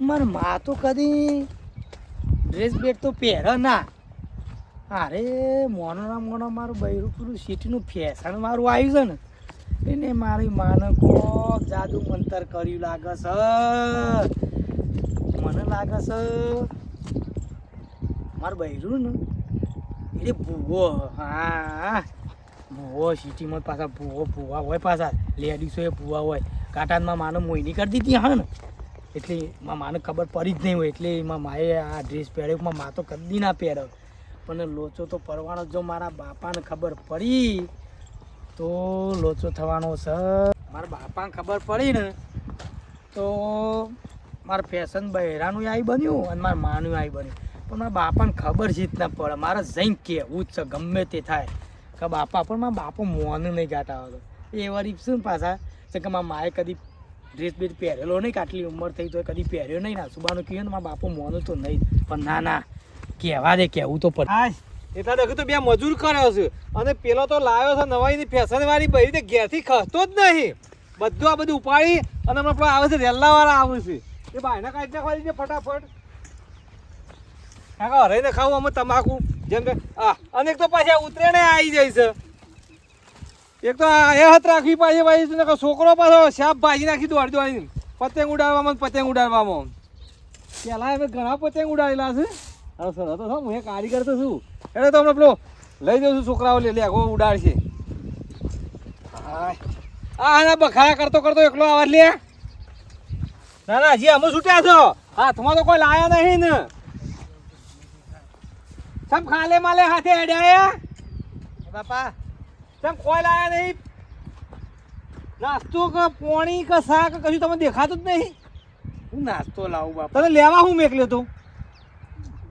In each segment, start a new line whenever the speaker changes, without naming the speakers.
મારમાં તો કદી ડ્રેસ બેટ તો પહેરે ના. અરે મોનો ના મોનો મારું બૈરું પેલું સિટીનું ફેશન મારું આવ્યું છે ને, એને મારી માને કોક જાદુ મંતર કર્યું લાગે છે. મને લાગે છે મારું બૈરું ને એટલે ભૂવો, હા, ભૂવો, સિટીમાં પાછા ભૂવો, ભૂવા હોય પાછા લેડીસો એ ભૂવા હોય. કાંટામાં માનો મોઈની કરી દીધી, હા ને. એટલે માં માને ખબર પડી જ નહીં હોય. એટલે એમાં માએ આ ડ્રેસ પહેર્યો. માં મા તો કદી ના પહેર્યો. પણ લોચો તો પરવાનો જો મારા બાપાને ખબર પડી, તો લોચો થવાનો સર મારા બાપાને ખબર પડી ને, તો મારા ફેશન બહેરાનું આવી બન્યું અને મારા માનું આવી બન્યું. પણ મારા બાપાને ખબર જ ના પડે. મારે જઈને કહેવું જ છે, ગમે તે થાય. કે બાપા, પણ મારા બાપો મોન નહીં ગાતા હતો એ વાર શું ને પાછા કે મારા માએ કદી ડ્રેસ બેસ પહેરેલો નહીં આટલી ઉંમર થઈ તો કદી પહેર્યો નહીં. ના, સુબાનું કહ્યું ને, મારા બાપુ મોનો તો નહીં. પણ ના ના, કહેવા દે, કહેવું તો પડે.
એટલા દખું તો, બે મજૂર કર્યો છે. અને પેલો તો લાવ્યો છે, નવાઈની ફેશન વાળી બધી તે ઘેરથી ખસતો જ નહીં. બધું આ બધું ઉપાડી અને હમણાં પેલો આવે છે, રેલ્લાવાળા આવે છે. એ ભાઈના કાઢી નાખવા છે ફટાફટ. કાકા હરાઈને ખાવું અમે તમાકુ. જેમ કે, આ, અને એક તો પાછી ઉતરે ઉતરેણે આવી જાય છે. એક તો એ હાથ રાખવી પાછી, ભાઈ છોકરો પાછો સાપ ભાજી નાખી દોડી દોડી પતંગ ઉડાડવામાં પતંગ ઉડાડવામાં પેલા અમે ઘણા પતંગ ઉડાડેલા છે. અરે સર, તો હું એ કારીગર તો છું. એટલે તો હમણાં પેલો લઈ જઉં છું, છોકરાઓ લે લે, આખો ઉડાડશે. હા બખાડા કરતો કરતો એકલો આવા લે. ના ના, હજી અમે છૂટ્યા છો. હાથમાં તો કોઈ લાયા નહીં ને. સબ ખાલે માલે હાથે અડ્યા
બાપા
સમ કોઈ લાયા નહીં. નાસ્તો કે પોણી કે શાક કશું તમને દેખાતું જ નહીં.
હું નાસ્તો લાવું બાપા.
તને લેવા હું મેકલ્યો તો?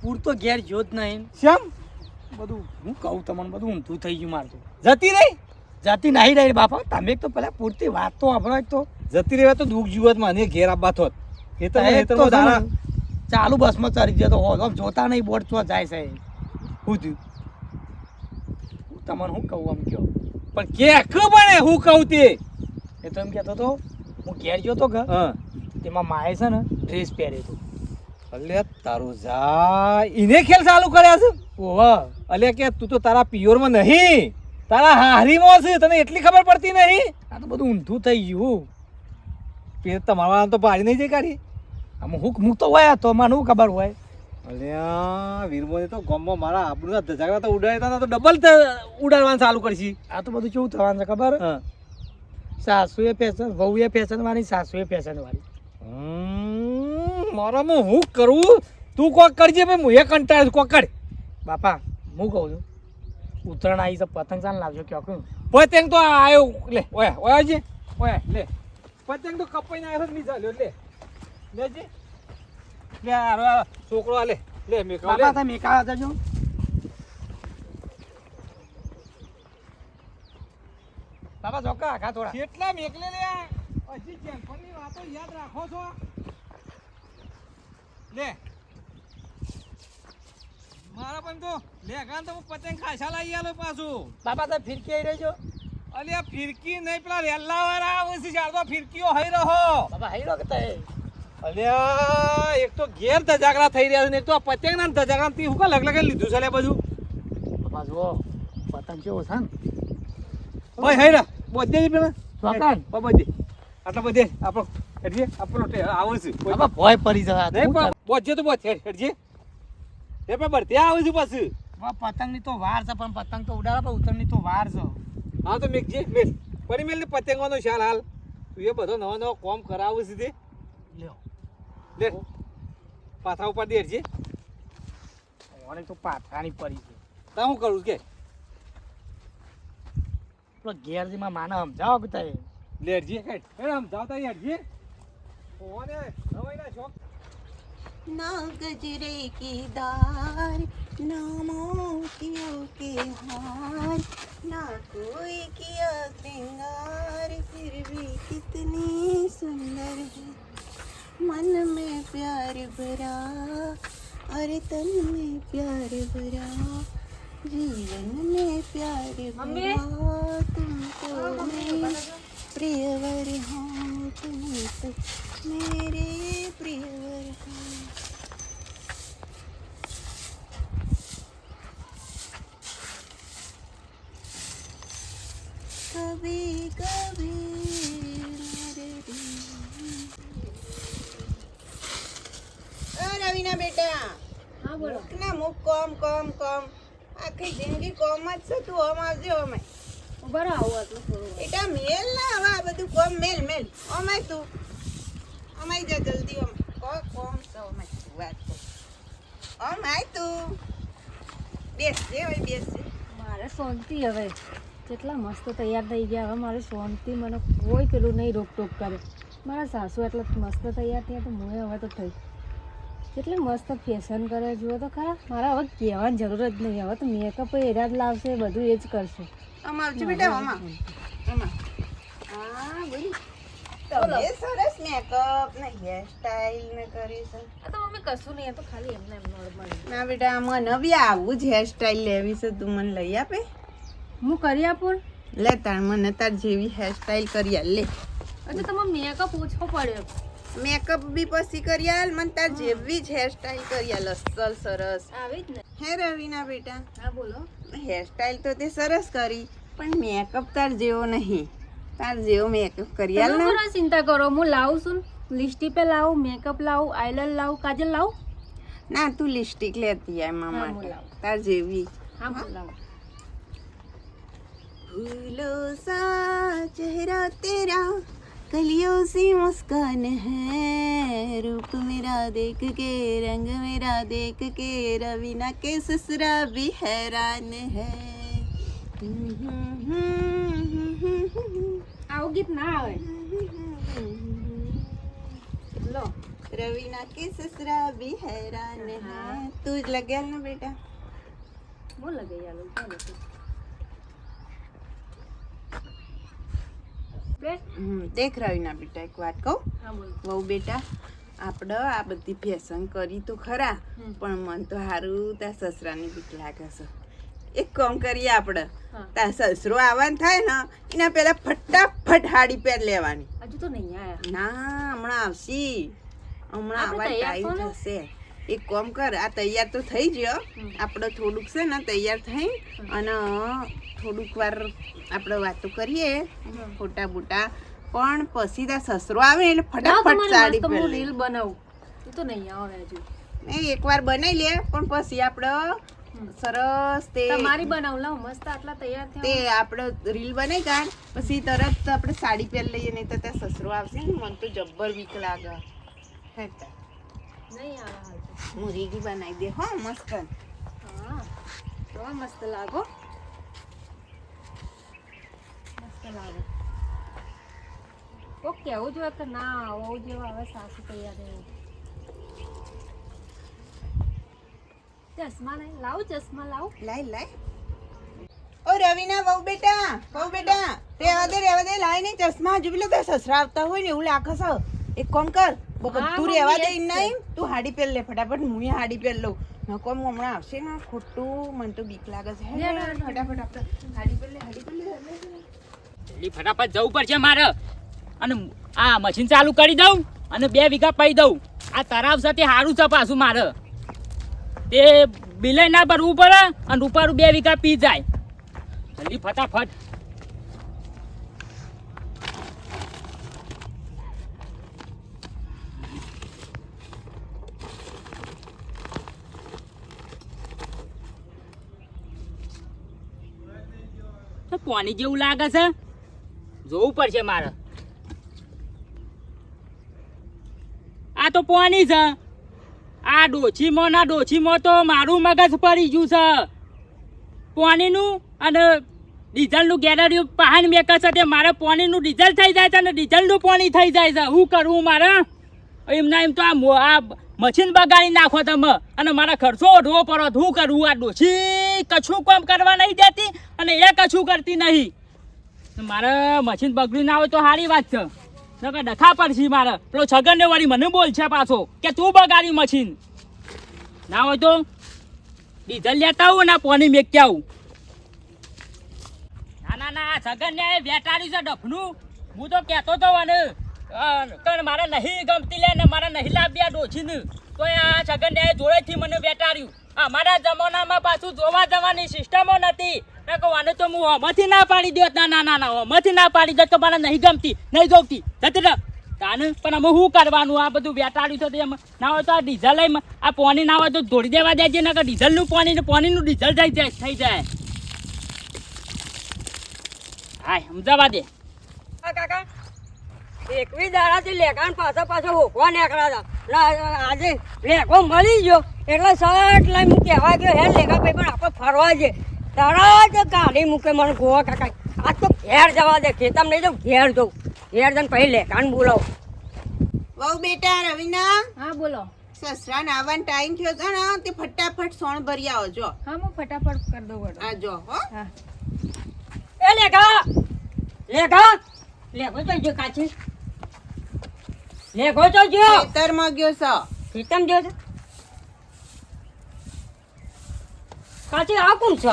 પૂરતો ઘેર જો જ નહીં.
શ્યામ
બધું હું કહું તમને બધું ઊંધું થઈ ગયું મારતું
જતી રહી?
જતી નહીં રહી બાપા. તમે તો પેલા પૂરતી વાત તો આપણો તો.
જતી રહેવા તો દુઃખ જીવતમાં ઘેર આપવા થોત એ તો એ
તો ચાલુ બસમાં ચડી જતો હોય જોતા નહીં બોર્ડ તો જાય સાહેબ
હું થયું?
હું તમને શું કહું આમ કયો
પણ કે ખબર ને હું કહું તે.
એ તો એમ કહેતો હતો હું ઘેર ગયો તો ઘર. તેમાં માએ છે ને ડ્રેસ પહેર્યો હતો.
અલે તારું જા ઇને ખેલ ચાલુ કર્યા છે?
ઓહ.
અલે કે તું તો તારા પિયોરમાં નહીં તારા હારીમાં છે તને એટલી ખબર પડતી નહીં?
આ તો બધું ઊંધું થઈ ગયું.
પે તમારા તો પાડી નહીં જઈ કાઢી.
આમ હું મૂકતો તો હોય તો મને શું ખબર હોય?
અલ્યા વીરમોને તો ગામમાં મારા આબરૂના ધજાગરા તો ઉડાડતા હતા તો ડબલ ઉડાડવાનું ચાલુ કરશી.
આ તો બધું કેવું થવાનું છે ખબર? સાસુએ ફેશન વહુએ ફેશન વાળી સાસુએ ફેશન વાળી
મારામાં હું કરું? તું કોક કરજે ભાઈ હું એ કંટાળ કોક કર.
બાપા હું કહું છું ઉત્તરાયણ આવી છે પતંગ ચાલ લાવજો ક્યાં
પતંગ તો આવ્યો લે ઓય ઓયા જે ઓયા લે. પતંગ તો કપાઈ ને આવ્યો મી ચાલ્યો લે. લેજે લે આ છોકરો આલે લે મેકા
બાપા તમે એકા જજો. બાપા જોકા આખા થોડા.
કેટલા મેકલે લે? હજી જેનપણની વાતો યાદ રાખો છો. લે. મારા પણ તો લે ગાન તો હું પતંગ ખાસા લાવી આલો પાછું.
બાપા તો ફિરકી આવી રહેજો.
અલે આ ફિરકી નહીં પેલા રેલ્લા વાળા આવે છે તો ફિરકીઓ હઈ રહો.
બાપા રહો કે
અલ્યા એક તો ઘેર ધજાગરા થઈ રહ્યા છે ને એક તો આ પતંગ ના ધજાગરા થી હું લગ લગે લીધું છે લે બધું
જુઓ પતંગ કેવો છે
ભાઈ હઈ રા બોધે જ પેલા. ઓ આટલા બધે આપણો હેડજે આપણો આવે છે
બાપા પડી જવા
નહીં પણ બોધે તો બોધ હેડ હેડજે. એ પણ બરતે આવે છે પાછું.
પતંગની તો વાર છે પણ પતંગ તો ઉડાડે પણ તો વાર છે.
હા તો મેઘજે મેલ પરી મેલ ને પતંગવાનો ખ્યાલ હાલ. તું એ બધો નવો નવો કોમ કરાવું છે તે.
લ્યો
લે પાથા ઉપર દે હેડજે
મને તો પાથરાની પડી છે
તા હું કરું કે
પેલો ઘેરજીમાં માને સમજાવો કે તે
લે હેડજે હેડ હેડ આમ જાવ તા હેડજે ઓને નવાઈના શોખ
ना गजरे की दार ना मोतियों के हार ना कोई किया श्रृंगार फिर भी कितनी सुंदर है मन में प्यार भरा अरे तन में प्यार भरा जीवन में प्यार भरा तुमको मैं प्रियवर हूँ तुम तो मेरे प्रियवर हूँ। कभी कभी રવિના બેટા.
હા બોલો.
મુક ના મુક કોમ કોમ કોમ. આખી જિંદગી કોમ જ છે તું ઓમ આવજે અમે.
ઊભા રહો આવું આટલું થોડું.
બેટા મેલ ના હવે આ બધું કોમ મેલ મેલ. અમાય તું. અમાય જા જલ્દી ઓમ કો કોમ છે તું વાત કર. અમાય તું. બેસ જે હોય બેસ
મારે શાંતિ હવે. કેટલા મસ્ત તૈયાર થઈ ગયા. હવે મારે શાંતિ મને કોઈ પેલું નહીં રોકટોક કરે. મારા સાસુ એટલા મસ્ત તૈયાર થયા તો હું હવે તો થઈ. કેટલી મસ્ત ફેશન કરે જુઓ તો ખરા. મારા હવે કહેવાની જરૂર જ નહીં. હવે તો મેકઅપ એરા જ લાવશે બધું એ જ કરશે.
આમ આવજો બેટા આમાં. આમાં. હા બોલી. તમે સરસ મેકઅપ ને હેરસ્ટાઈલ ને કરી છે.
આ તો મમ્મી કશું નહીં તો ખાલી એમને એમ નોર્મલ
ના બેટા મને બી આવું જ હેરસ્ટાઈલ લેવી છે. તું મને લઈ આપે.
હું કરી આપું?
લે તાર મને તાર જેવી હેરસ્ટાઈલ કરી આલ. લે.
અચ્છા તમારો મેકઅપ ઓછો પડ્યો.
મેકઅપ બી પછી કરી આલ તાર જેવી જ હેરસ્ટાઈલ કરી આલ સરસ.
આવી જ ને?
હે રવિના બેટા?
હા બોલો.
હેરસ્ટાઈલ તો તે સરસ કરી પણ મેકઅપ તાર જેવો નહીં. તાર જેવો મેકઅપ કરી આલ ને.
ચિંતા કરો હું લાવું છું. લિપસ્ટિક લાવું મેકઅપ લાવું આઈલર લાવું કાજલ લાવું?
ના તું લિસ્ટિક લેતી આ મા માટે. તાર જેવી.
હા બોલાવું
ભૂલો સા ચહેરા તેરા कलियों सी मुस्कान है। रूप मेरा देख के रंग मेरा देख के रवीना के ससुरा भी हैरान है।
आओ कितना ना लो।
रवीना के ससुरा भी हैरान है। हाँ। तू लग गया ना बेटा?
वो लग गया
लोग દેખ રવિના બેટા એક વાત કહું. વહુ બેટા આપણે આ બધી ફેશન કરી તો ખરા પણ મન તો સારું તા સસરાની બીક લાગે છે. એક કામ કરીએ આપણે તા સસરો આવવાનું થાય ને એના પહેલા ફટાફટ હાડી પહેર લેવાની.
હજુ તો નહીં આયા.
ના હમણાં આવશી. હમણાં આવવા ટાઈમ થશે. એક કામ કર આ તૈયાર તો થઈ ગયો આપણે થોડુંક છે ને તૈયાર થઈ. અને થોડુંક વાર આપણે વાતો કરીએ ફોટા બોટા. પણ પછી ત્યાં સસરો આવે એટલે ફટાફટ સાડી પહેર.
રીલ બનાવું. એ તો નહીં આવે હજુ.
નહીં એકવાર બનાવી લે પણ પછી આપણે સરસ તે
તમારી બનાવું લાવ મસ્ત આટલા તૈયાર
તે આપણે રીલ બનાવી કાઢ પછી તરત આપણે સાડી પહેર લઈએ નહીં તો ત્યાં સસરો આવશે ને મને તો જબ્બર વીક લાગે. હે.
નહીં આવે
હું રીગી બનાવી દે હો મસ્ત.
હા તો મસ્ત લાગો મસ્ત લાગે. કોક કેવું જોઈએ કે ના આવું જેવા હવે સાસુ તૈયાર એવું ચશ્મા નહીં લાવ ચશ્મા લાવ.
લાય લાય. ઓ રવિના બહુ બેટા બહુ બેટા રેવા દે રેવા દે લાઈ નહીં ચશ્મા. હજુ પેલો તો સસરા આવતા હોય ને એવું લાગે છે. એક કોમ કર બધું રહેવા દે. નહીં તું હાડી પહેર લે ફટાફટ હું હાડી પહેર લઉં. નકો હું હમણાં આવશે ને ખોટું? મને તો બીક લાગે છે. ફટાફટ આપણે હાડી પહેર લે હાડી પહેર લે,
ફટાફટ જવું પડશે મારે. અને આ મશીન ચાલુ કરી દઉં અને બે વીઘા પાઈ દઉં. આ તરાવ સાથે સારું છે પાછું મારે. તે બિલે ના ભરવું પડે અને રૂપારું બે વીઘા પી જાય. જલ્દી ફટાફટ. તો કોની જેવું લાગે છે. જોવું પડશે મારે. આ તો પોની છે. આ ડોછીમાં ના ડોછીમાં તો મારું મગજ પડી ગયું છે. પોનીનું અને ડીઝલનું ગેલેરી પહાણ મેકર છે તે મારે પોનીનું ડીઝલ થઈ જાય છે અને ડીઝલનું પોની થઈ જાય છે. શું કરવું મારે? એમના એમ તો આ મશીન બગાડી નાખો તમે. અને મારા ખર્ચો ઓઢવો પડો શું કરવું આ ડોશી કશું કરવા નહીં દેતી અને એ કશું કરતી નહીં. મારે મશીન બગડ્યું ના હોય તો સારી વાત છે. નકર ડખા પડશે મારે. પેલો છગન ને વળી મને બોલ છે પાછો કે તું બગાડી મશીન. ના હોય તો ડીઝલ લેતા આવું ના પાણી મેકતા આવું. ના ના ના છગન ને બેટાડ્યું છે ડફનું. હું તો કહેતો તો અને પણ મારે નહીં ગમતી લે ને મારે નહીં લાવ્યા ડોછીને તો આ છગન ને જોડેથી મને બેટાડ્યું અમારા જમાનામાં પાછું જોવા જવાની સિસ્ટમો નથી ને કહું, આને તો હું હમથી ના પાડી દો. ના ના ના ના, હમથી ના પાડી દો, તો મને નહીં ગમતી નહીં ગમતી જતી રહ. તાને પણ અમે શું કરવાનું? આ બધું વેટાડ્યું છે એમ ના હોય તો આ ડીઝલ લઈ આ પાણી ના હોય તો ધોડી દેવા દેજે નકર ડીઝલનું પાણી ને ડીઝલ થઈ જાય થઈ જાય. હા સમજાવા દે.
કાકા. એકવી દાડાથી લેખાણ પાછો પાછો હોકવા નીકળ્યા હતા. આજે લેખો મળી ગયો. એટલે સટ લઈ હું કહેવા ગયો હે લેખા ભાઈ પણ આપણે ફરવા છે. તરત જ ગાડી મૂકે મને ગોવા કાકા આ તો ઘેર જવા દે ખેતમ નહીં જાઉં ઘેર જઉં. ઘેર જઈને પછી લેખાન બોલાવો.
વહુ બેટા રવિના?
હા બોલો.
સસરાને આવવાનો ટાઈમ થયો છે ને તે ફટાફટ સોણ ભરી આવો જો.
હા હું ફટાફટ કરી દઉં
આ જો હો.
હા.
એ લેખા લેખા લેખો તો જો કાચી. લેખો તો જો.
ખેતરમાં ગયો છો.
ખેતમ જો છે. કાચી આ કોણ છે?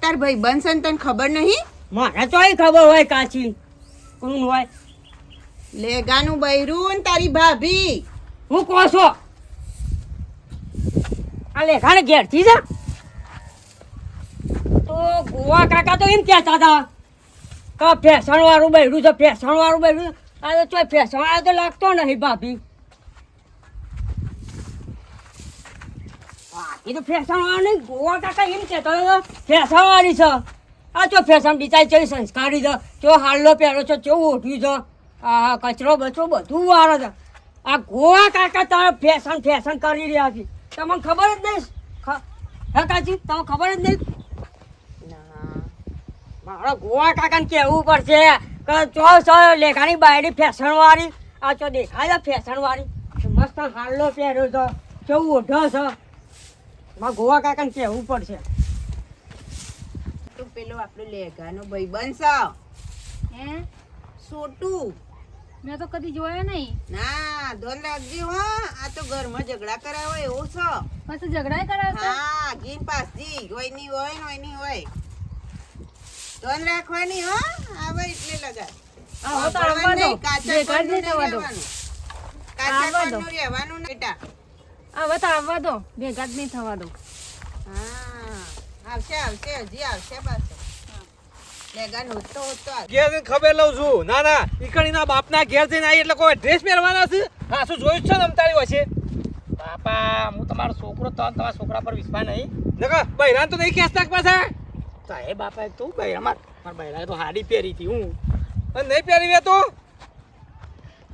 તાર ભાઈ બનશે તને ખબર નહીં?
મારે તો એ ખબર હોય કાચી. કોણ હોય?
લેગાનું બૈરું ને તારી ભાભી.
હું કહો છો. આ લેખાને ઘેરથી જા. તો ગોવા કાકા તો એમ કહેતા હતા કે ફેસણ વાળું બૈરું છે ફેસણ વાળું બૈરું આ તો ચોય ફેશન તો લાગતો નહીં ભાભી. બાકી તો નહીં ગોવા કાકા એમ કહેતા વાળી છે. આ તો ફેશન બિચારી ચેવી સંસ્કારી છે? ચો હાલ્લો પહેરો છો કેવું ઓઢ્યું છે? આ કચરો બચરો બધું વાળો છે. આ ગોવા કાકા તારે ફેશન ફેશન કરી રહ્યા છે. તમને ખબર જ નહીં? હે કાચી, તમને ખબર જ નહીં? મારા ગોવા કાકાને કહેવું પડશે કે ચો છો લેખાની બાયડી ફેશન વાળી આ ચો દેખાય છે ફેશન વાળી મસ્ત હાલ્લો પહેર્યો છો, ચો ઓઢો છે? મારા ગોવા કાકાને કહેવું પડશે.
તો પેલો આપણો લેગાનો ભાઈ બનશો.
હે?
સોટુ.
મેં તો કદી જોયો નહીં.
ના ધોન રાખજે હો. આ તો ઘરમાં ઝઘડા કરાવો એવો છો.
પછી ઝઘડા કરાવતા
હા ગીન પાસજી હોયની હોય ને હોયની હોય. ધોન રાખવાની હો. આવે એટલે લગા.
હા તો આવવા દો.
કાચા
દો.
રહેવાનું. કાચા. રહેવાનું બેટા.
હવે તો આવવા દો. ભેગા જ નહીં થવા દો.
હા આવશે આવશે હજી આવશે પાછો.
ઘેર જઈને ખબર લઉં છું. ના ના ઈકણીના બાપના ઘેર જઈને આવી એટલે કોઈ ડ્રેસ પહેરવાના છે? હા શું જોયું છે ને અમતારી વચ્ચે?
બાપા હું તમારો છોકરો તો તમારા છોકરા પર વિશ્વાસ નહીં.
નકા બૈરાન તો નહીં ખેંચતા પાછા?
તો એ બાપા તું ભાઈ અમાર મારા ભાઈ તો હાડી પહેરી હતી હું.
નહીં પહેરી તો?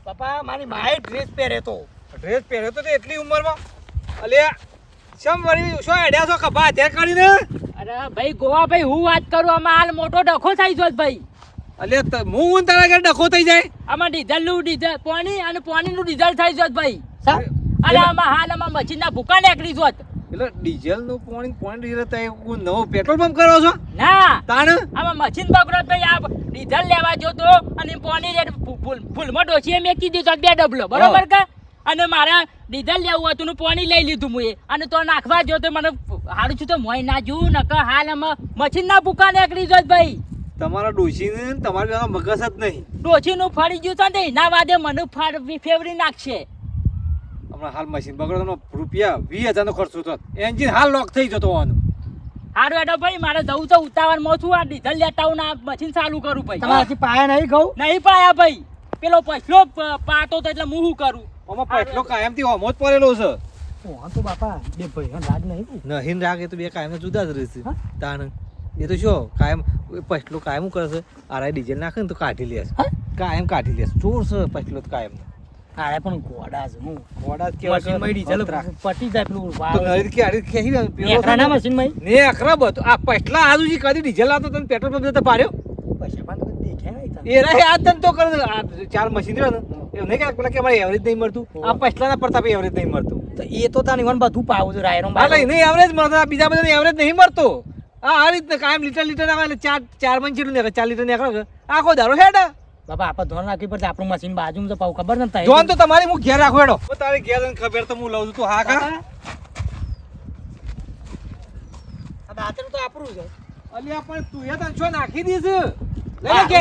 બાપા મારી માએ ડ્રેસ પહેરે તો.
ડ્રેસ પહેર્યો તો તે એટલી ઉંમરમાં? અલ્યા શમ વળી શું હેડ્યા છો? ખભા હથિયાર કરીને
અરે ભાઈ ગોવા ભાઈ હું વાત કરું આમાં હાલ મોટો ડખો થઈ ગયો ભાઈ.
અલ્યા ત- હું તારા ઘરે ડખો થઈ જાય?
આમાં ડીઝલનું ડીઝલ પાણી અને પાણીનું ડીઝલ થઈ ગયો ભાઈ. અને આમાં હાલ આમાં મશીનના ભૂકા નીકળી જોત
એટલે ડીઝલનું પાણી પાણી ડીઝલ થાય હું નવો પેટ્રોલ પંપ કરો છો?
ના.
તાણ?
આમાં મશીન બગડો ભાઈ આ ડીઝલ લેવા જોતો અને પાણી રેટ ફૂલ ફૂલમાં ડોસીએ મેકી દીધો બે ડબલો. બરોબર કે? અને મારે ડીઝલ લેવું હતું ને પાણી લઈ લીધું મુએ. અને તો નાખવા જો તો મને હારું છું તો મોય ના જોઉં નકર હાલ આમાં મશીનના ભૂકા નીકળી જોત ભાઈ.
તમારા ડોશીને ને તમારા મગજ જ નહીં.
ડોસીનું ફરી ગયું તો ને એના વાદે મને ફાડ ફેવરી નાખશે.
હમણાં હાલ મશીન બગડો તો રૂપિયા વીસ હજારનો ખર્ચો થતો એન્જિન હાલ લોક થઈ જતો હોવાનું
હારું એડો ભાઈ મારે જવું તો ઉતાવળમાં છું. આ ડીઝલ લેતા હું આ મશીન ચાલુ કરું ભાઈ.
તમારાથી પાયા નહીં ઘઉં
નહીં પાયા ભાઈ. પેલો પછલો પાતો તો એટલે હું શું કરું?
આમાં પેટલો કાયમથી હોમો જ પડેલો છે.
હા તો બાપા બે રાજ નહીં
નહીં રાગ એ તો બે કાયમ જુદા જ રહેશે? તાણ. એ તો શું કાયમ પછલો કાયમ કરશે? કરે આરા ડીઝલ નાખે ને તો કાઢી લે. કાયમ કાઢી લે. છે ચોર છે પછલો તો કાયમ.
આરે પણ ગોડા છે હું.
ઘોડા
મશીનમાં ડીઝલ પટી જાય પેલું.
તો નરી કે પેલો
મશીન
ને આ પછલા આજુ કદી ડીઝલ તને પેટ્રોલ પંપ જતા પાડ્યો?
પૈસા પણ નહીં
એ રહે આ ધંધો કરે ચાર મશીન રહ્યો ને એવું નહીં કે કે અમારે એવરેજ નહીં મળતું. આ પછલાના પ્રતાપે એવરેજ નહીં મળતું.
તો એ તો તાની વન બધું પાવું છે રાયરો
હા નહીં એવરેજ મળતો બીજા બધાને એવરેજ નહીં મળતો. આ આ રીતના કાયમ લીટર લીટર નાખે એટલે ચાર ચાર મણ જેટલું નીકળે ચાર લીટર નીકળે આખો દારો હેડા.
બાપા આપણે ધોન રાખવી પડશે આપણું મશીન બાજુ તો પાવ ખબર નથી
ધોન તો તમારી હું ઘેર રાખો હેડો. તારી ઘેર ખબર તો હું લઉં છું. તું હા કા?
દાંતરું તો આપણું છે.
અલ્યા પણ તું એ તને છો નાખી દીધું? લઈ લે
કે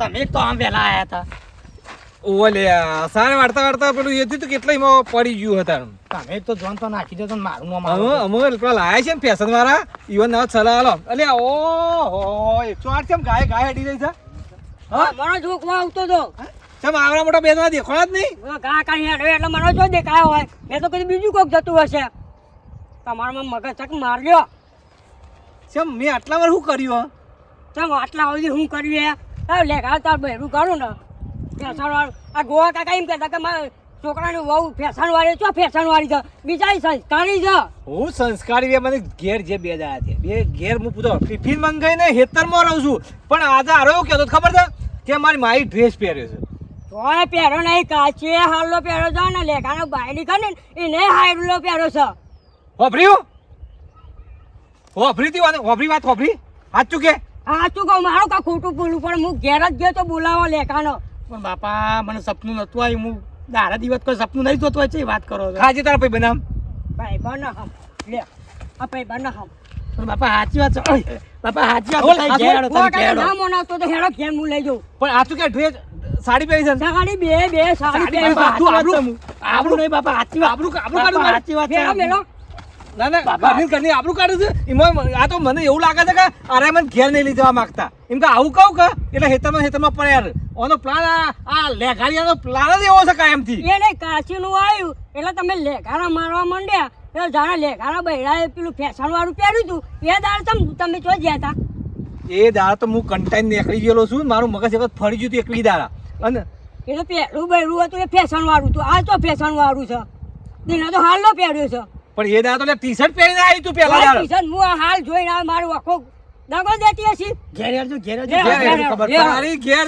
તમે એક તો આમ વેલા આયા હતા.
ઓલે સારે વાળતા વાળતા પેલું એ થયું તો કેટલા એમાં પડી ગયું હતા
તમે તો જોન તો નાખી દેતો મારું નામ
અમે અમે પેલા લાયા છે ને ફેશન વાળા ઈવન ના સલાહ આલો. અલ્યા ઓ હો એકસો આઠ કેમ ગાય ગાય હટી રહી છે?
હા? મારો આવતો હતો
ચમ આવડા મોટા બે જણા જ નહીં?
બોલો કાંઈ હેડો એટલે મને જો દેખાયો હોય. મેં તો કીધું બીજું કોક જતું હશે. તમારામાં મગજ ચક માર્યો
ચમ મેં આટલા વાર શું કર્યું હે?
ચાલો આટલા સુધી શું કર્યું હે લેખા તાર બહેરું કરું ને. વાળું આ ગોવા કાકા એમ કહેતા કે મારા છોકરાની વહુ ફેશન વાળી છો ફેશન વાળી છે. બીજા સંસ્કારી છે.
હું સંસ્કારી બે મને ઘેર જે બે દાયા છે. બે ઘેર હું પૂછો ટિફિન મંગાઈને હેતરમાં રહું છું. પણ આજે આરો એવું કહેતો ખબર છે? કે મારી મારી ડ્રેસ પહેર્યો છે.
તોય પહેરો નહીં કાચે હાલો પહેરો છે ને લેખાનો બાયડી ખરી ને એને હાયલો પહેરો છે.
હોભર્યું હોભરી તી વાત હોભરી વાત હોભરી. સાચું કે?
તું કહું મારું કા ખોટું બોલું પણ હું ઘેર જ ગયો તો બોલાવો લેખાનો
પણ બાપા મને સપનું નતું આવ્યું. હું દાડા દિવસ કોઈ સપનું નહીં જોતું હોય છે વાત કરો
ખાજે તારા ભાઈ બનામ
ભાઈ બન હમ લે આ ભાઈ બન હમ
પણ બાપા સાચી વાત છે. બાપા સાચી વાત
બોલ,
છે. હેડો.
ના મનાવતો તો હેડો ઘેર હું લઈ જાઉં.
પણ આ તું કે ડ્રેસ સાડી પહેરી છે?
સાડી બે બે સાડી પહેરી
સાચી
આબરૂ-
આબરૂ નહીં બાપા સાચી વાત.
આબરૂ- આબરૂ કાઢું
સાચી વાત છે.
મેલો મેલો
ના ના ઘરની ઘરની આબરૂ કાઢે છે. એમાં આ તો મને એવું લાગે છે કે અરે મને ઘેર નહીં લઈ જવા માંગતા. એમ કે આવું કહું કે એટલે હેતરમાં હેતરમાં પડ્યા ઓનો પ્લાન આ આ લેઘાડિયાનો પ્લાન જ એવો છે કાયમથી.
એ નહીં કાચીનું આવ્યું. એટલે તમે લેઘાડા મારવા માંડ્યા. એટલે જાણે લેખાના બૈરાએ પેલું ફેશન વાળું પહેર્યું હતું એ દાડ તમ તમે ચો ગયા હતા
એ દાડા તો હું કંટાઈને નીકળી ગયેલો છું. મારું મગજ એક ફરી ગયું હતું એકલી દાડા અને
એટલે તો પહેલું બૈરું હતું એ ફેશન વાળું હતું આ તો ફેશન વાળું છે. દિને તો હાલનો પહેર્યો છે.
પણ એ દાદા તને ટી શર્ટ પહેરીને આવી તું પેલા
આ ટી-શર્ટ હું હાલ જોઈને આ મારું આખો દગો દેતી હશે?
ઘેર ઘેર.
ઘેર
ઘેર
ઘેર